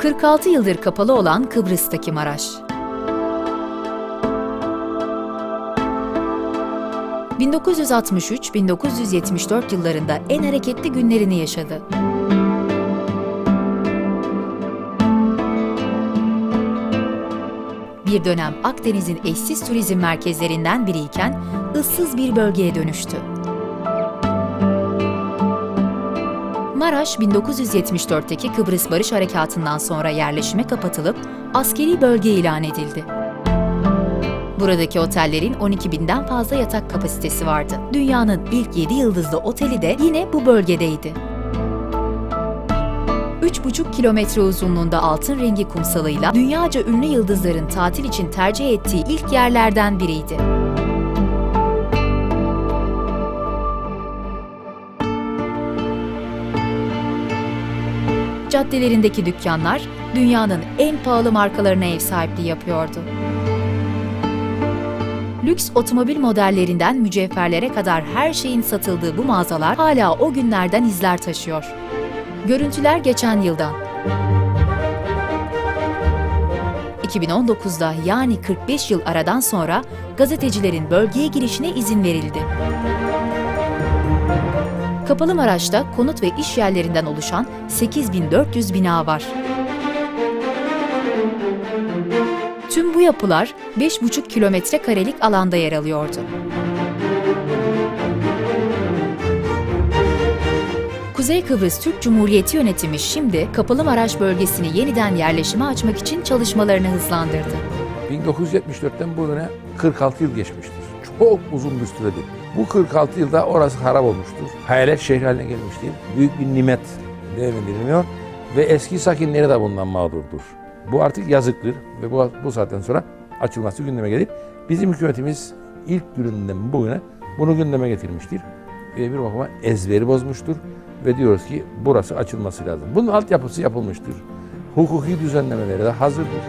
46 yıldır kapalı olan Kıbrıs'taki Maraş. 1963-1974 yıllarında en hareketli günlerini yaşadı. Bir dönem Akdeniz'in eşsiz turizm merkezlerinden biriyken ıssız bir bölgeye dönüştü. Maraş 1974'teki Kıbrıs Barış Harekatı'ndan sonra yerleşime kapatılıp askeri bölge ilan edildi. Buradaki otellerin 12 binden fazla yatak kapasitesi vardı. Dünyanın ilk 7 yıldızlı oteli de yine bu bölgedeydi. 3,5 kilometre uzunluğunda altın rengi kumsalıyla dünyaca ünlü yıldızların tatil için tercih ettiği ilk yerlerden biriydi. Caddelerindeki dükkanlar dünyanın en pahalı markalarına ev sahipliği yapıyordu. Lüks otomobil modellerinden mücevherlere kadar her şeyin satıldığı bu mağazalar hala o günlerden izler taşıyor. Görüntüler geçen yıldan. 2019'da yani 45 yıl aradan sonra gazetecilerin bölgeye girişine izin verildi. Kapalı Maraş'ta konut ve iş yerlerinden oluşan 8400 bina var. Tüm bu yapılar 5,5 kilometre karelik alanda yer alıyordu. Kuzey Kıbrıs Türk Cumhuriyeti yönetimi şimdi Kapalı Maraş bölgesini yeniden yerleşime açmak için çalışmalarını hızlandırdı. 1974'ten bu yana 46 yıl geçmiştir. Çok uzun bir süredir. Bu 46 yılda orası harap olmuştur. Hayalet şehir haline gelmiştir. Büyük bir nimet değerlendirilmiyor ve eski sakinleri de bundan mağdurdur. Bu artık yazıktır ve bu, bu saatten sonra açılması gündeme gelir. Bizim hükümetimiz ilk gününden bugüne bunu gündeme getirmiştir. Ve bir bakıma ezberi bozmuştur ve diyoruz ki burası açılması lazım. Bunun altyapısı yapılmıştır. Hukuki düzenlemeleri de hazırdır.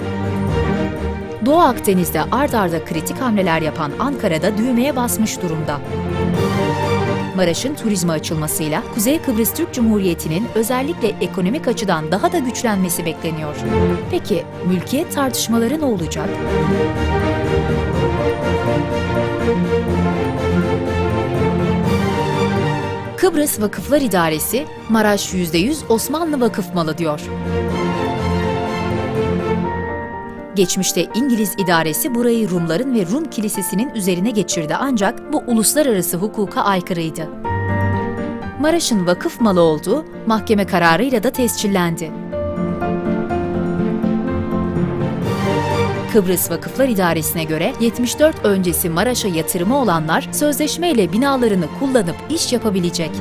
Doğu Akdeniz'de ard arda kritik hamleler yapan Ankara'da düğmeye basmış durumda. Maraş'ın turizme açılmasıyla Kuzey Kıbrıs Türk Cumhuriyeti'nin özellikle ekonomik açıdan daha da güçlenmesi bekleniyor. Peki mülkiyet tartışmaları ne olacak? Kıbrıs Vakıflar İdaresi, Maraş %100 Osmanlı vakıf malı diyor. Geçmişte İngiliz idaresi burayı Rumların ve Rum Kilisesi'nin üzerine geçirdi ancak bu uluslararası hukuka aykırıydı. Maraş'ın vakıf malı olduğu mahkeme kararıyla da tescillendi. Kıbrıs Vakıflar İdaresi'ne göre 74 öncesi Maraş'a yatırımı olanlar sözleşmeyle binalarını kullanıp iş yapabilecek.